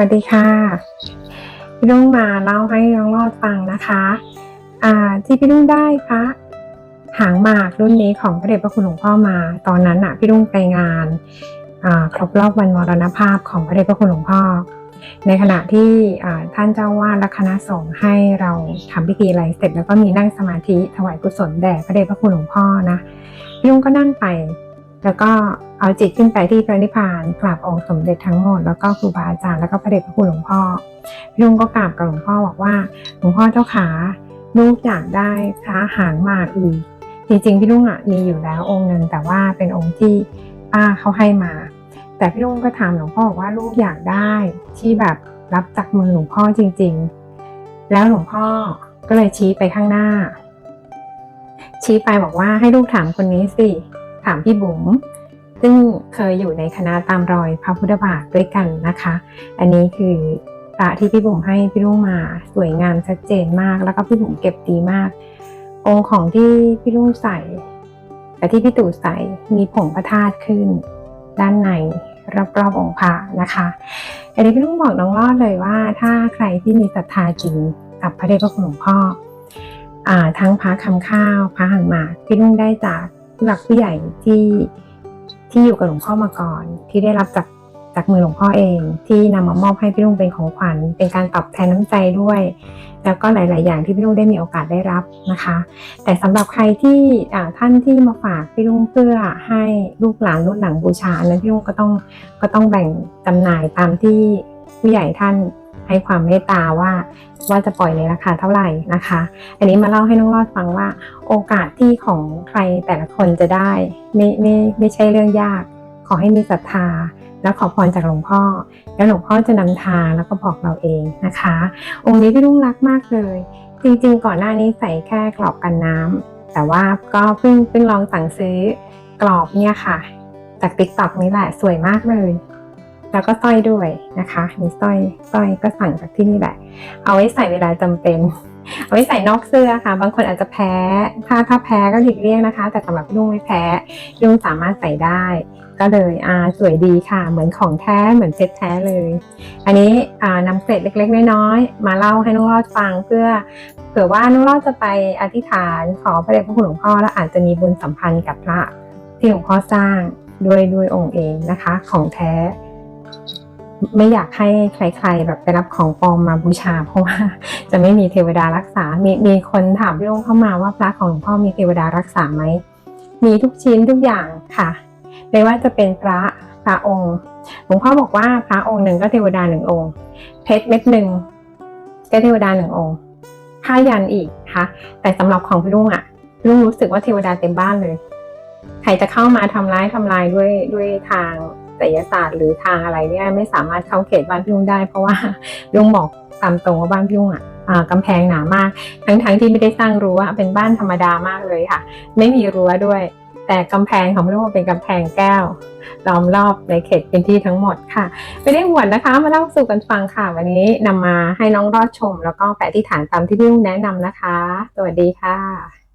วัสดีค่ะพี่ลุงมาเล่าให้น้องรอดฟังนะคะ อ่า ที่พี่ลุงได้พระหางหมากรุ่นนี้ของพระเดชพระคุณหลวงพ่อมา ตอนนั้นน่ะพี่ลุงไปงานครบรอบวันมรณภาพของพระเดชพระคุณหลวงพ่อ ในขณะที่ท่านเจ้าวาดและคณะสงฆ์ให้เราทำพิธีอะไรเสร็จแล้วก็มีนั่งสมาธิถวายกุศลแด่พระเดชพระคุณหลวงพ่อนะพี่ลุงก็นั่งไป แล้วก็เอาจิตขึ้นไปที่พระนิพพานกราบองค์สมเด็จทั้งหมดแล้วก็ครูบาอาจารย์แล้วก็พระเดชพระคุณหลวงพ่อพี่ลุงก็กราบกับหลวงพ่อบอกว่าหลวงพ่อเจ้าขาลูกอยากได้พระหางมากอีกจริงๆพี่ลุงอะมีอยู่แล้วองค์หนึ่งแต่ว่าเป็นองค์ที่ป้าเขาให้มา แต่พี่ลุงก็ถามหลวงพ่อบอกว่าลูกอยากได้ที่แบบรับจากมือหลวงพ่อจริง ๆ แล้วหลวงพ่อก็เลยชี้ไปข้างหน้า ชี้ไปบอกว่าให้ลูกถามคนนี้สิ ถามพี่บุ๋มซึ่งเคยอยู่ในคณะตามรอยพระพุทธบาทด้วยกันนะคะ อันนี้คือพระที่พี่บุ๋มให้พี่ลุงมาสวยงามชัดเจนมาก แล้วก็พี่บุ๋มเก็บดีมาก องค์ของที่พี่ลุงใส่กับที่พี่ตู่ใส่มีผงพระธาตุขึ้น ด้านในรอบๆองค์พระนะคะอันนี้พี่ลุงบอกน้องรอดเลยว่า ถ้าใครที่มีศรัทธาจริงกับพระเดชพระคุณหลวงพ่ออทั้งพระคำข้าวพระหางหมากพี่ลุงได้จาก หลักผู้ใหญ่ที่ที่อยู่กับหลวงพ่อมาก่อน ที่ได้รับจากจากมือหลวงพ่อเอง ที่นำมามอบให้พี่ลุงเป็นของขวัญ เป็นการตอบแทนน้ำใจด้วย แล้วก็หลาย ๆ อย่างที่พี่ลุงได้มีโอกาสได้รับนะคะ แต่สำหรับใครที่ท่านที่มาฝากพี่ลุงเพื่อให้ลูกหลานรุ่นหลังบูชาอันนั้นพี่ลุงก็ต้องก็ต้องแบ่งจำหน่ายตามที่ผู้ใหญ่ท่าน ให้ความเมตตาว่าว่าจะปล่อยในราคาเท่าไหร่นะคะ อันนี้มาเล่าให้น้องรอดฟังว่าโอกาสที่ของใครแต่ละคนจะได้ไม่ไม่ไม่ใช่เรื่องยาก ขอให้มีศรัทธาและขอพรจากหลวงพ่อ แล้วหลวงพ่อจะนำทางแล้วก็บอกเราเองนะคะ องค์นี้พี่ลุงรักมากเลย จริงๆ ก่อนหน้านี้ใส่แค่กรอบกันน้ำแต่ว่าก็เพิ่งเพิ่งลองสั่งซื้อกรอบเนี่ยค่ะ จากติ๊กต็อกนี่แหละสวยมากเลย แล้วก็สร้อยด้วยนะคะมีสร้อยสร้อยก็สั่งจากที่นี่แหละ เอาไว้ใส่เวลาจำเป็น เอาไว้ใส่นอกเสื้อค่ะ บางคนอาจจะแพ้ ถ้าถ้าแพ้ก็หลีกเลี่ยงนะคะ แต่สำหรับลุงไม่แพ้ลุงสามารถใส่ได้ ก็เลยอ่าสวยดีค่ะ เหมือนของแท้เหมือนเพชรแท้เลย อันนี้อ่านำเศษเล็กๆน้อยๆมาเล่าให้น้องรอดฟังเพื่อเผื่อว่าน้องรอดจะไปอธิษฐานขอพระเดชพระคุณหลวงพ่อแล้วอาจจะมีบุญสัมพันธ์กับพระที่หลวงพ่อสร้างด้วยด้วยองค์เองนะคะ ของแท้ ไม่อยากให้ใครๆแบบไปรับของปลอมมาบูชา เพราะว่าจะไม่มีเทวดารักษา มีมีคนถามพี่ลุงเข้ามาว่าพระของหลวงพ่อมีเทวดารักษาไหม มีทุกชิ้นทุกอย่างค่ะ ไม่ว่าจะเป็นพระพระองค์ หลวงพ่อบอกว่าพระองค์หนึ่งก็เทวดาหนึ่งองค์ เพชรเม็ดหนึ่งก็เทวดาหนึ่งองค์ผ้ายันอีกค่ะ แต่สำหรับของพี่ลุงอะพี่ลุงรู้สึกว่าเทวดาเต็มบ้านเลย ใครจะเข้ามาทำร้ายทำลายด้วยด้วยทาง ไสยศาสตร์หรือทางอะไรเนี่ยไม่สามารถเข้าเขตบ้านพี่ลุงได้ เพราะว่าลุงบอกตามตรงว่าบ้านพี่ลุงอะอ่ากำแพงหนามาก ทั้งทั้งๆที่ไม่ได้สร้างรั้วเป็นบ้านธรรมดามากเลยค่ะ ไม่มีรั้วด้วย แต่กำแพงของพี่ลุงเป็นกำแพงแก้วล้อมรอบในเขตพื้นที่ทั้งหมดค่ะ ไม่ได้หวนนะคะ มาเล่าสู่กันฟังค่ะ วันนี้นำมาให้น้องรอดชม แล้วก็แปะที่ฐานตามที่พี่ลุงแนะนำนะคะ สวัสดีค่ะ